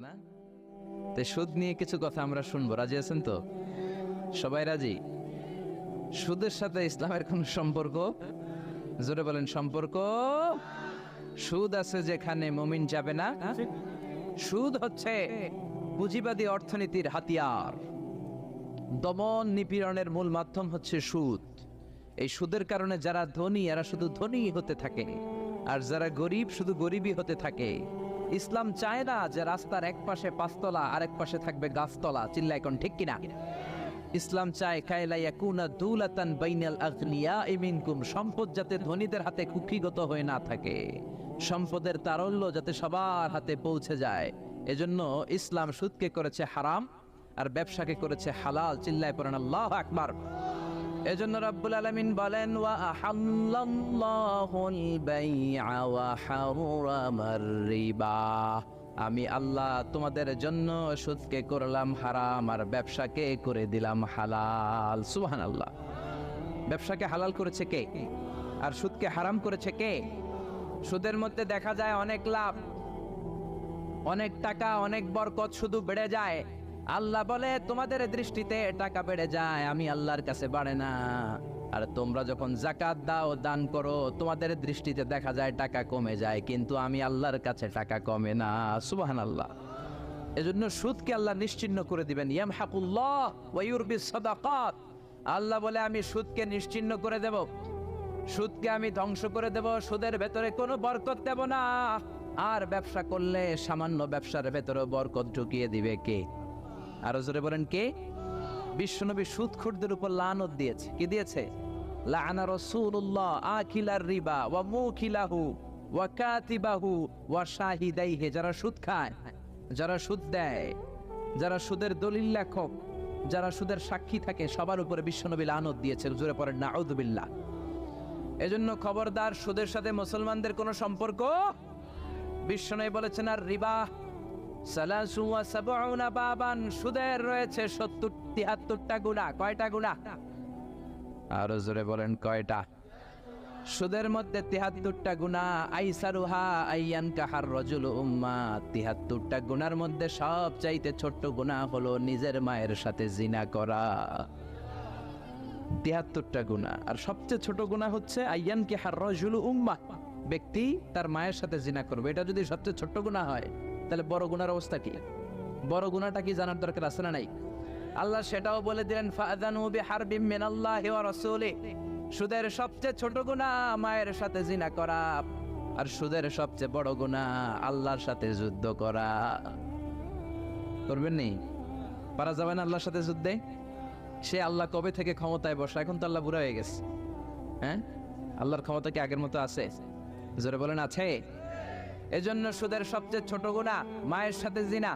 না? তো সুদ নিয়ে কিছু কথা আমরা শুনব। রাজি আছেন তো? সবাই রাজি? সুদের সাথে ইসলামের কোন সম্পর্ক? জোরে বলেন, সম্পর্ক? সুদ আছে যেখানে মমিন যাবে না। সুদ হচ্ছে পুঁজিবাদী অর্থনীতির হাতিয়ার। দমন নিপীড়নের মূল মাধ্যম হচ্ছে সুদ। এই সুদের কারণে যারা ধনী, এরা শুধু ধনী হতে থাকে। আর যারা গরিব, শুধু গরিবই হতে থাকে। ইসলাম চায় না যে রাস্তার এক পাশে পাঁচতলা আর এক পাশে থাকবে গাছতলা। চিল্লা এখন ঠিক কিনা? ইসলাম চায় কায়লাইয়া কুনা দুলাতান বাইনাল আগনিয়া ইমিনকুম সম্পদ যাতে ধনীদের হাতে কুক্ষিগত হয়ে না থাকে। সম্পদের তারল্য যাতে সবার হাতে পৌঁছে যায়। এজন্য ইসলাম সুদকে করেছে হারাম, আর ব্যবসাকে করেছে হালাল। চিল্লায় পড়েন, আল্লাহ আকবার। এজন্য রাব্বুল আলামিন বলেন, ওয়া আমি আল্লাহ তোমাদের জন্য সুদকে করলাম হারাম আর ব্যবসাকে করে দিলাম হালাল। সুবহানাল্লাহ। ব্যবসাকে হালাল করেছে কে? আর সুদকে হারাম করেছে কে? সুদের মধ্যে দেখা যায় অনেক লাভ, অনেক টাকা, অনেক বরকত শুধু বেড়ে যায়। আল্লাহ বলে, তোমাদের দৃষ্টিতে টাকা বেড়ে যায়, আমি আল্লাহর কাছে বাড়ে না। আর তোমরা যখন জাকাত দাও, দান করো, তোমাদের দৃষ্টিতে দেখা যায় টাকা কমে যায়, কিন্তু আমি আল্লাহর কাছে টাকা কমে না। সুবাহান আল্লাহ এজন্য সুদকে আল্লাহ নিশ্চিহ্ন করে দিবেন। ইয়াম হাকুল্লাহ ওয়াইউরবি সাদাকাত। আল্লাহ বলে, আমি সুদকে নিশ্চিহ্ন করে দেব। সুদকে আমি ধ্বংস করে দেব। সুদের ভেতরে কোনো বরকত দেব না। আর ব্যবসা করলে সামান্য ব্যবসার ভেতরে বরকত ঢুকিয়ে দিবে কে? আরও জোরে বলেন কে? বিশ্বনবী সুদখোরদের উপর লানত দিয়েছে। কি দিয়েছে? লানা রাসূলুল্লাহ আকিলার রিবা ওয়া ওয়া কাতিবাহু ওয়া শাহিদাইহি। যারা সুদ খায়, যারা সুদ দেয়, যারা সুদের দলিল লেখক, যারা সুদের সাক্ষী থাকে, সবার উপরে বিশ্বনবী লানত দিয়েছে জোরে পড়েন নাউযুবিল্লাহ এজন্য খবরদার সুদের সাথে মুসলমানদের কোনো সম্পর্ক? বিশ্বনবী বলেছেন, আর রিবা বাবান, সুদের রয়েছে সত্তর গুণা, কয়টা গুণা? আরও জোরে বলেন, কয়টা? সুদের মধ্যে তিহাত্তরটা গুণা, আইসারুহা আইয়ান কাহার রজুল উম্মা, তিহাত্তরটা গুণার মধ্যে সব চাইতে ছোট্ট গুণা হলো নিজের মায়ের সাথে জিনা করা। তিয়াত্তরটা গুণা, আর সবচেয়ে ছোট গুণা হচ্ছে আইয়ান কে হার রজুল উম্মা, ব্যক্তি তার মায়ের সাথে জিনা করবে। এটা যদি সবচেয়ে ছোট্ট গুণা হয় তাহলে বড় গুনার অবস্থা কি? বড় গুনাটা কি জানার দরকার আছে না নাই? আল্লাহ সেটাও বলে দিলেন সুদের সবচেয়ে ছোট গুনাহ মায়ের সাথে জিনা করা, আর সুদের সবচেয়ে বড় গুনাহ আল্লাহর সাথে যুদ্ধ করা। করবেন নি? পারা যাবে না আল্লাহর সাথে যুদ্ধে? সে আল্লাহ কবে থেকে ক্ষমতায় বসা? এখন তো আল্লাহ বুড়া হয়ে গেছে। হ্যাঁ? আল্লাহর ক্ষমতা কি আগের মতো আছে? জোরে বলেন, আছে? এজন্য সুদের সবচেয়ে ছোট গুণা মায়ের সাথে জিনা।